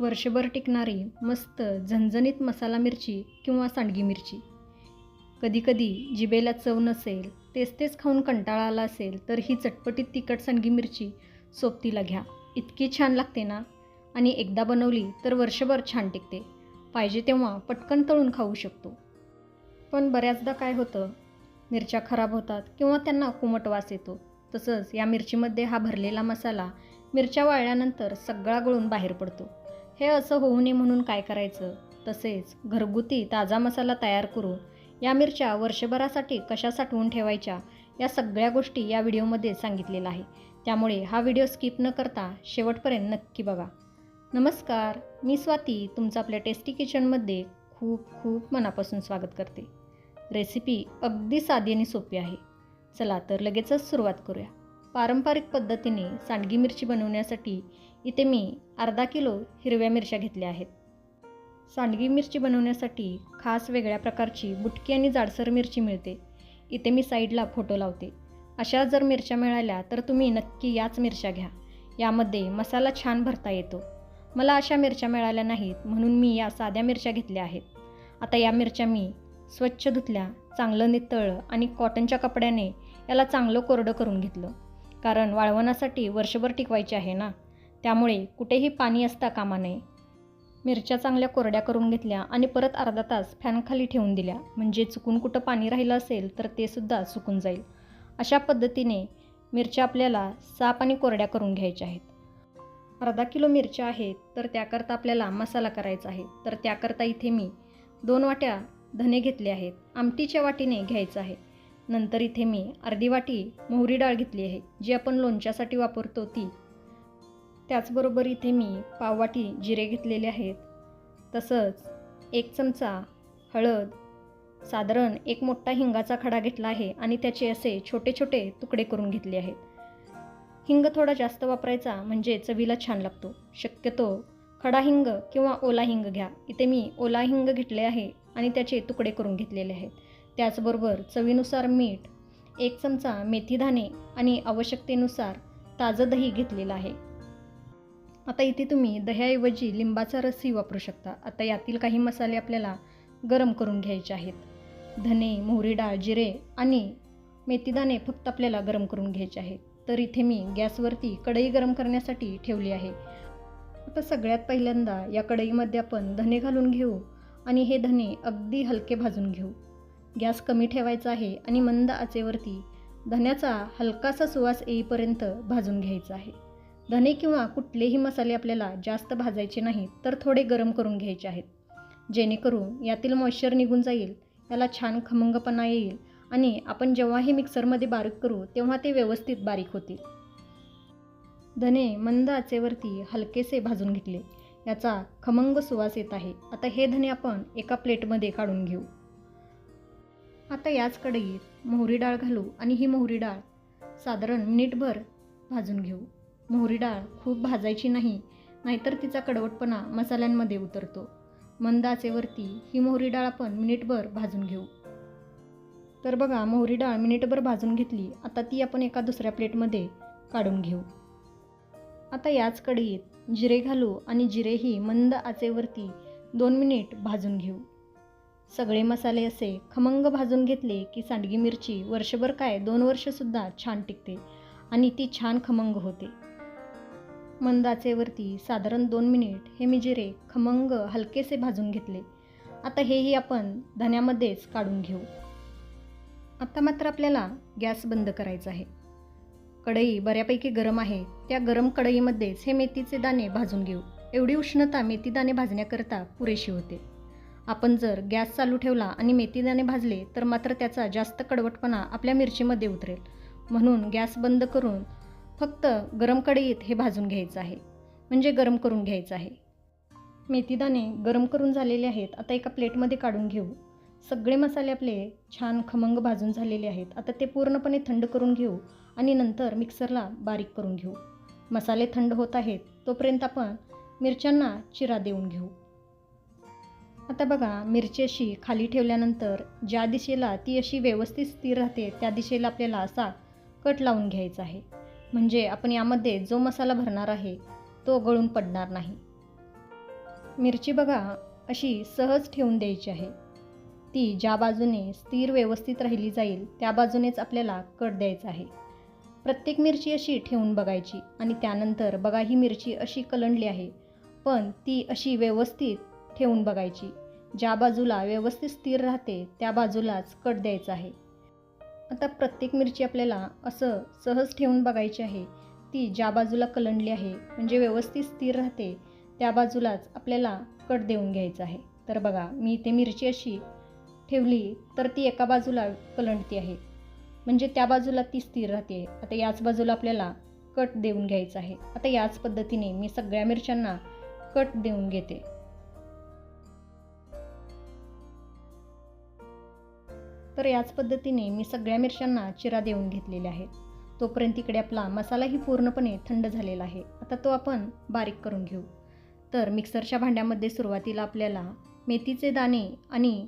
वर्षभर टिकणारी मस्त झणझणीत मसाला मिरची किंवा सांडगी मिरची. कधीकधी जिभेला चव नसेल तेच तेच खाऊन कंटाळा आला असेल तर ही चटपटीत तिखट सांडगी मिरची सोबतीला घ्या. इतकी छान लागते ना? आणि एकदा बनवली तर वर्षभर छान टिकते. पाहिजे तेव्हा पटकन तळून खाऊ शकतो. पण बऱ्याचदा काय होतं? मिरच्या खराब होतात किंवा त्यांना कुमट वास येतो. तसंच या मिरचीमध्ये हा भरलेला मसाला मिरच्या वाळल्यानंतर सगळा गळून बाहेर पडतो. हे असं होऊ नये म्हणून काय करायचं? तसेच घरगुती ताजा मसाला तयार करून या मिरच्या वर्षभरासाठी कशा साठवून ठेवायच्या या सगळ्या गोष्टी या व्हिडिओमध्ये सांगितलेल्या आहे त्यामुळे हा व्हिडिओ स्किप न करता शेवटपर्यंत नक्की बघा. नमस्कार मी स्वाती तुमचं आपल्या टेस्टी किचनमध्ये खूप खूप मनापासून स्वागत करते. रेसिपी अगदी साधी आणि सोपी आहे. चला तर लगेचच सुरुवात करूया. पारंपरिक पद्धतीने सांडगी मिरची बनवण्यासाठी इथे मी अर्धा किलो हिरव्या मिरच्या घेतल्या आहेत. सांडगी मिरची बनवण्यासाठी खास वेगळ्या प्रकारची बुटकी आणि जाडसर मिरची मिळते. इथे मी साईडला फोटो लावते. अशा जर मिरच्या मिळाल्या तर तुम्ही नक्की याच मिरच्या घ्या. यामध्ये मसाला छान भरता येतो. मला अशा मिरच्या मिळाल्या नाहीत म्हणून मी या साध्या मिरच्या घेतल्या आहेत. आता या मिरच्या मी स्वच्छ धुतल्या चांगलं नितळ आणि कॉटनच्या कपड्याने याला चांगलं कोरडं करून घेतलं. कारण वाळवणासाठी वर्षभर टिकवायचे आहे ना? त्यामुळे कुठेही पाणी असता कामा नये मिरच्या चांगल्या कोरड्या करून घेतल्या आणि परत अर्धा तास फॅनखाली ठेवून दिल्या. म्हणजे चुकून कुठं पाणी राहिलं असेल तर ते सुद्धा सुकून जाईल. अशा पद्धतीने मिरच्या आपल्याला साफ आणि कोरड्या करून घ्यायच्या आहेत. अर्धा किलो मिरच्या आहेत तर त्याकरता आपल्याला मसाला करायचा आहे. तर त्याकरता इथे मी दोन वाट्या धने घेतले आहेत. आमटीच्या वाटीने घ्यायचं आहे. नंतर इथे मी अर्धी वाटी मोहरी डाळ घेतली आहे. जी आपण लोणच्यासाठी वापरतो ती त्याचबरोबर इथे मी पाववाटी जिरे घेतलेले आहेत. तसंच एक चमचा हळद साधारण एक मोठा हिंगाचा खडा घेतला आहे आणि त्याचे असे छोटे छोटे तुकडे करून घेतले आहेत. हिंग थोडा जास्त वापरायचा म्हणजे चवीला छान लागतो. शक्यतो खडा हिंग किंवा ओला हिंग घ्या. इथे मी ओला हिंग घेतले आहे आणि त्याचे तुकडे करून घेतलेले आहेत. त्याचबरोबर चवीनुसार मीठ एक चमचा मेथीदाणे आणि आवश्यकतेनुसार ताजं दही घेतलेलं आहे. आता इथे तुम्ही दह्याऐवजी लिंबाचा रसही वापरू शकता. आता यातील काही मसाले आपल्याला गरम करून घ्यायचे आहेत. धने मोहरी डाळ जिरे आणि मेथीदाणे फक्त आपल्याला गरम करून घ्यायचे आहेत. तर इथे मी गॅसवरती कढई गरम करण्यासाठी ठेवली आहे. आता सगळ्यात पहिल्यांदा या कढईमध्ये आपण धने घालून घेऊ आणि हे धने अगदी हलके भाजून घेऊ. गॅस कमी ठेवायचा आहे आणि मंद आचेवरती धन्याचा हलकासा सुवास येईपर्यंत भाजून घ्यायचा आहे. धने किंवा कुठलेही मसाले आपल्याला जास्त भाजायचे नाहीत तर थोडे गरम करून घ्यायचे आहेत. जेणेकरून यातील मॉइश्चर निघून जाईल याला छान खमंगपणा येईल आणि आपण जेव्हा हे मिक्सरमध्ये बारीक करू तेव्हा ते व्यवस्थित बारीक होतील. धने मंद आचेवरती हलकेसे भाजून घेतले. याचा खमंग सुवास येत आहे. आता हे धने आपण एका प्लेटमध्ये काढून घेऊ. आता याच कढईत मोहरी डाळ घालू आणि ही मोहरी डाळ साधारण मिनिटभर भाजून घेऊ. मोहरी डाळ खूप भाजायची नाही नाहीतर तिचा कडवटपणा मसाल्यांमध्ये उतरतो. मंद आचेवरती ही मोहरी डाळ आपण मिनिटभर भाजून घेऊ. तर बघा मोहरी डाळ मिनिटभर भाजून घेतली आता ती आपण एका दुसऱ्या प्लेटमध्ये काढून घेऊ. आता याच कढईत जिरे घालू आणि जिरेही मंद आचेवरती दोन मिनिट भाजून घेऊ. सगळे मसाले असे खमंग भाजून घेतले की सांडगी मिरची वर्षभर काय दोन वर्षसुद्धा छान टिकते आणि ती छान खमंग होते. मंद आचेवरती साधारण दोन मिनिट हे मी जिरे खमंग हलकेसे भाजून घेतले. आता हेही आपण धन्यामध्येच काढून घेऊ. आता मात्र आपल्याला गॅस बंद करायचा आहे. कढई बऱ्यापैकी गरम आहे. त्या गरम कढईमध्येच हे मेथीचे दाणे भाजून घेऊ. एवढी उष्णता मेथी दाणे भाजण्याकरता पुरेशी होते. आपण जर गॅस चालू ठेवला आणि मेथीदाणे भाजले तर मात्र त्याचा जास्त कडवटपणा आपल्या मिरचीमध्ये उतरेल. म्हणून गॅस बंद करून फक्त गरम कढईत हे भाजून घ्यायचं आहे. म्हणजे गरम करून घ्यायचं आहे. मेथीदाणे गरम करून झालेले आहेत. आता एका प्लेटमध्ये काढून घेऊ. सगळे मसाले आपले छान खमंग भाजून झालेले आहेत. आता ते पूर्णपणे थंड करून घेऊ आणि नंतर मिक्सरला बारीक करून घेऊ. मसाले थंड होत आहेत तोपर्यंत आपण मिरच्यांना चिरा देऊन घेऊ. आता बघा मिरची अशी खाली ठेवल्यानंतर ज्या दिशेला ती अशी व्यवस्थित स्थिर राहते त्या दिशेला आपल्याला असा कट लावून घ्यायचा आहे. म्हणजे आपण यामध्ये जो मसाला भरणार आहे तो गळून पडणार नाही. मिरची बघा अशी सहज ठेवून द्यायची आहे. ती ज्या बाजूने स्थिर व्यवस्थित राहिली जाईल त्या बाजूनेच आपल्याला कट द्यायचा आहे. प्रत्येक मिरची अशी ठेवून बघायची आणि त्यानंतर बघा ही मिरची अशी कलंडली आहे. पण ती अशी व्यवस्थित ठेवून बघायची. ज्या बाजूला व्यवस्थित स्थिर राहते त्या बाजूलाच कट द्यायचा आहे. आता प्रत्येक मिरची आपल्याला असं सहज ठेवून बघायची आहे. ती ज्या बाजूला कलंडली आहे म्हणजे व्यवस्थित स्थिर राहते त्या बाजूलाच आपल्याला कट देऊन घ्यायचा आहे. तर बघा मी इथे मिरची अशी ठेवली तर ती एका बाजूला कलंडती आहे. म्हणजे त्या बाजूला ती स्थिर राहते. आता याच बाजूला आपल्याला कट देऊन घ्यायचा आहे. आता याच पद्धतीने मी सगळ्या मिरच्यांना कट देऊन घेते. तर याच पद्धतीने मी सगळ्या मिरच्यांना चिरा देऊन घेतलेल्या आहेत. तोपर्यंत इकडे आपला मसालाही पूर्णपणे थंड झालेला आहे. आता तो आपण बारीक करून घेऊ. तर मिक्सरच्या भांड्यामध्ये सुरुवातीला आपल्याला मेथीचे दाणे आणि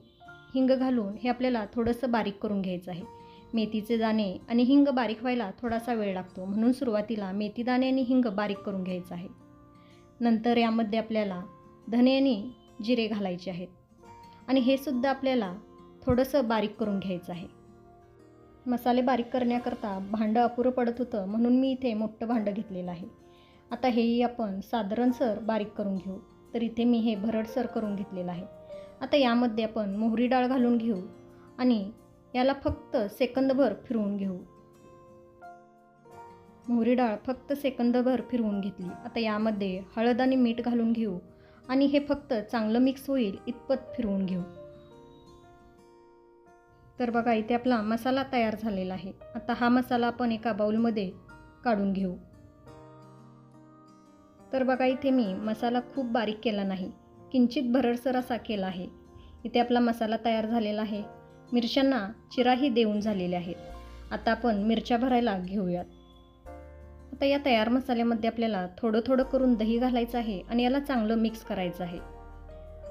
हिंग घालून हे आपल्याला थोडंसं बारीक करून घ्यायचं आहे. मेथीचे दाणे आणि हिंग बारीक व्हायला थोडासा वेळ लागतो. म्हणून सुरुवातीला मेथी दाणे आणि हिंग बारीक करून घ्यायचं आहे. नंतर यामध्ये आपल्याला धने आणि जिरे घालायचे आहेत. आणि हे सुद्धा आपल्याला थोडंसं बारीक करून घ्यायचं आहे. मसाले बारीक करण्याकरता भांडं अपुरं पडत होतं म्हणून मी इथे मोठं भांडं घेतलेलं आहे. आता हेही आपण साधारणसर बारीक करून घेऊ तर इथे मी हे भरडसर करून घेतलेलं आहे. आता यामध्ये आपण मोहरी डाळ घालून घेऊ आणि याला फक्त सेकंदभर फिरवून घेऊ. मोहरी डाळ फक्त सेकंदभर फिरवून घेतली. आता यामध्ये हळद आणि मीठ घालून घेऊ आणि हे फक्त चांगलं मिक्स होईल इतपत फिरवून घेऊ. तर बघा इथे आपला मसाला तयार झालेला आहे. आता हा मसाला आपण एका बाउलमध्ये काढून घेऊ. तर बघा इथे मी मसाला खूप बारीक केला नाही. किंचित भरडसर असा केला आहे. इथे आपला मसाला तयार झालेला आहे. मिरच्यांना चिराही देऊन झालेले आहेत. आता आपण मिरच्या भरायला घेऊयात. आता या तयार मसाल्यामध्ये आपल्याला थोडं थोडं करून दही घालायचं आहे आणि याला चांगलं मिक्स करायचं आहे.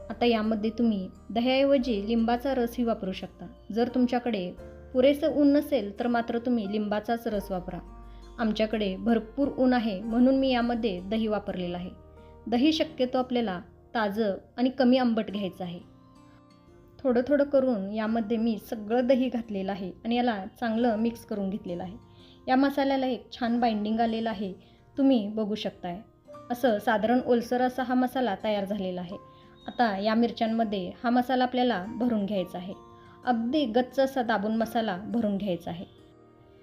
आता यामध्ये तुम्ही दह्याऐवजी लिंबाचा रसही वापरू शकता. जर तुमच्याकडे पुरेसं ऊन नसेल तर मात्र तुम्ही लिंबाचाच रस वापरा. आमच्याकडे भरपूर ऊन आहे म्हणून मी यामध्ये दही वापरलेलं आहे. दही शक्यतो आपल्याला ताजं आणि कमी आंबट घ्यायचं आहे. थोडं थोडं करून यामध्ये मी सगळं दही घातलेलं आहे आणि याला चांगलं मिक्स करून घेतलेलं आहे. या मसाल्याला एक छान बाइंडिंग आलेलं आहे. तुम्ही बघू शकताय. असं साधारण ओलसर असा हा मसाला तयार झालेला आहे. आता या मिरच्यांमध्ये हा मसाला आपल्याला भरून घ्यायचा आहे. अगदी गच्च असा दाबून मसाला भरून घ्यायचा आहे.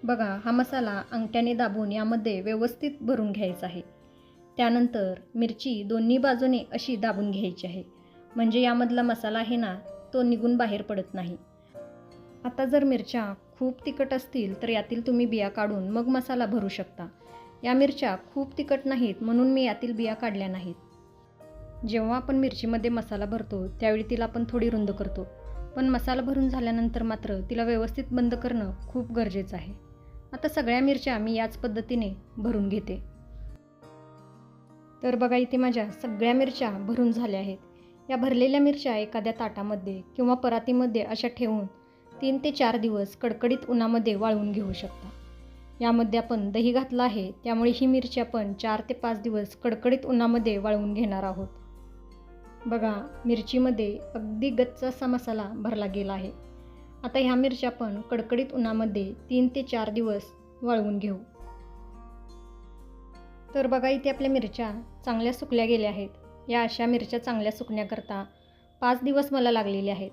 बघा हा मसाला अंगठ्याने दाबून यामध्ये व्यवस्थित भरून घ्यायचा आहे. त्यानंतर मिरची दोन्ही बाजूने अशी दाबून घ्यायची आहे. म्हणजे यामधला मसाला आहे ना तो निघून बाहेर पडत नाही. आता जर मिरच्या खूप तिखट असतील तर यातील तुम्ही बिया काढून मग मसाला भरू शकता. या मिरच्या खूप तिखट नाहीत म्हणून मी यातील बिया काढल्या नाहीत. जेव्हा आपण मिरचीमध्ये मसाला भरतो त्यावेळी तिला आपण थोडी रुंद करतो. पण मसाला भरून झाल्यानंतर मात्र तिला व्यवस्थित बंद करणं खूप गरजेचं आहे. आता सगळ्या मिरच्या मी याच पद्धतीने भरून घेते. तर बघा इथे माझ्या सगळ्या मिरच्या भरून झाल्या आहेत. या भरलेल्या मिरच्या एखाद्या ताटामध्ये किंवा परातीमध्ये अशा ठेवून तीन ते चार दिवस कडकडीत उन्हामध्ये वाळवून घेऊ शकता. यामध्ये आपण दही घातलं आहे त्यामुळे ही मिरची आपण चार ते पाच दिवस कडकडीत उन्हामध्ये वाळवून घेणार आहोत. बघा मिरचीमध्ये अगदी गच्च असा मसाला भरला गेला आहे. आता ह्या मिरच्या आपण कडकडीत उन्हामध्ये तीन ते चार दिवस वाळवून घेऊ. तर बघा इथे आपल्या मिरच्या चांगल्या सुकल्या गेल्या आहेत. या अशा मिरच्या चांगल्या सुकण्याकरता पाच दिवस मला लागलेले आहेत.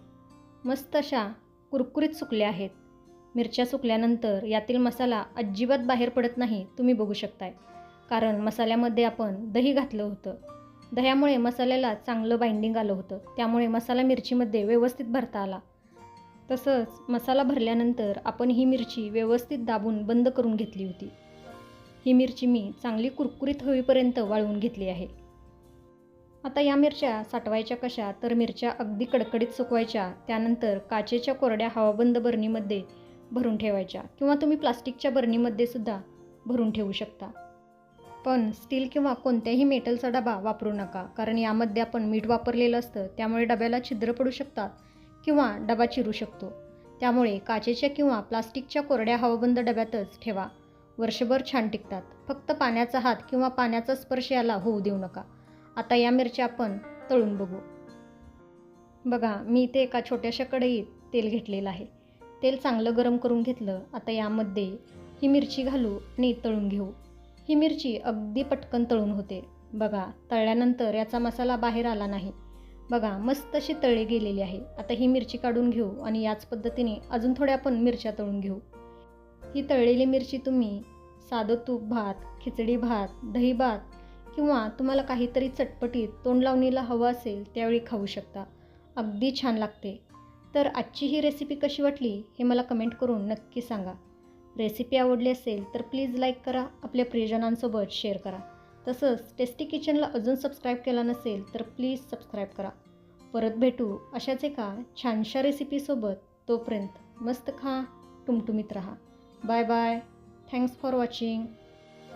मस्त अशा कुरकुरीत सुकल्या आहेत. मिरच्या सुकल्यानंतर यातील मसाला अजिबात बाहेर पडत नाही तुम्ही बघू शकताय. कारण मसाल्यामध्ये आपण दही घातलं होतं. दह्यामुळे मसाल्याला चांगलं बाइंडिंग आलं होतं. त्यामुळे मसाला मिरचीमध्ये व्यवस्थित भरता आला. तसंच मसाला भरल्यानंतर आपण ही मिरची व्यवस्थित दाबून बंद करून घेतली होती. ही मिरची मी चांगली कुरकुरीत होईपर्यंत वाळवून घेतली आहे. आता या मिरच्या साठवायच्या कशा? तर मिरच्या अगदी कडकडीत सुकवायच्या. त्यानंतर काचेच्या कोरड्या हवाबंद बरणीमध्ये भरून ठेवायच्या. किंवा तुम्ही प्लास्टिकच्या बरणीमध्ये सुद्धा भरून ठेवू शकता. पण स्टील किंवा कोणत्याही मेटलचा डबा वापरू नका कारण यामध्ये आपण मीठ वापरलेलं असतं त्यामुळे डब्याला छिद्र पडू शकतात किंवा डबा चिरू शकतो. त्यामुळे काचेच्या किंवा प्लास्टिकच्या कोरड्या हवाबंद डब्यातच ठेवा. वर्षभर छान टिकतात. फक्त पाण्याचा हात किंवा पाण्याचा स्पर्श याला होऊ देऊ नका. आता या मिरच्या आपण तळून बघू. बघा मी इथे एका छोट्याशा कढईत तेल घेतलेलं आहे. तेल चांगलं गरम करून घेतलं. आता यामध्ये ही मिरची घालू आणि तळून घेऊ. ही मिरची अगदी पटकन तळून होते. बघा तळल्यानंतर याचा मसाला बाहेर आला नाही. बघा मस्त अशी तळली गेलेली आहे. आता ही मिरची काढून घेऊ आणि याच पद्धतीने अजून थोड्या आपण मिरच्या तळून घेऊ. ही तळलेली मिरची तुम्ही साधं तूप भात खिचडी भात दही भात किंवा तुम्हाला काहीतरी चटपटीत तोंड लावणीला हवं असेल त्यावेळी खाऊ शकता. अगदी छान लागते. तर आजची ही रेसिपी कशी वाटली हे मला कमेंट करून नक्की सांगा. रेसिपी आवडली असेल तर प्लीज लाईक करा आपल्या प्रियजनांसोबत शेअर करा. तसंच टेस्टी किचनला अजून सबस्क्राईब केला नसेल तर प्लीज सबस्क्राईब करा. परत भेटू अशाच एका छानशा रेसिपीसोबत तोपर्यंत मस्त खा टुमटुमीत राहा. Bye bye. Thanks for watching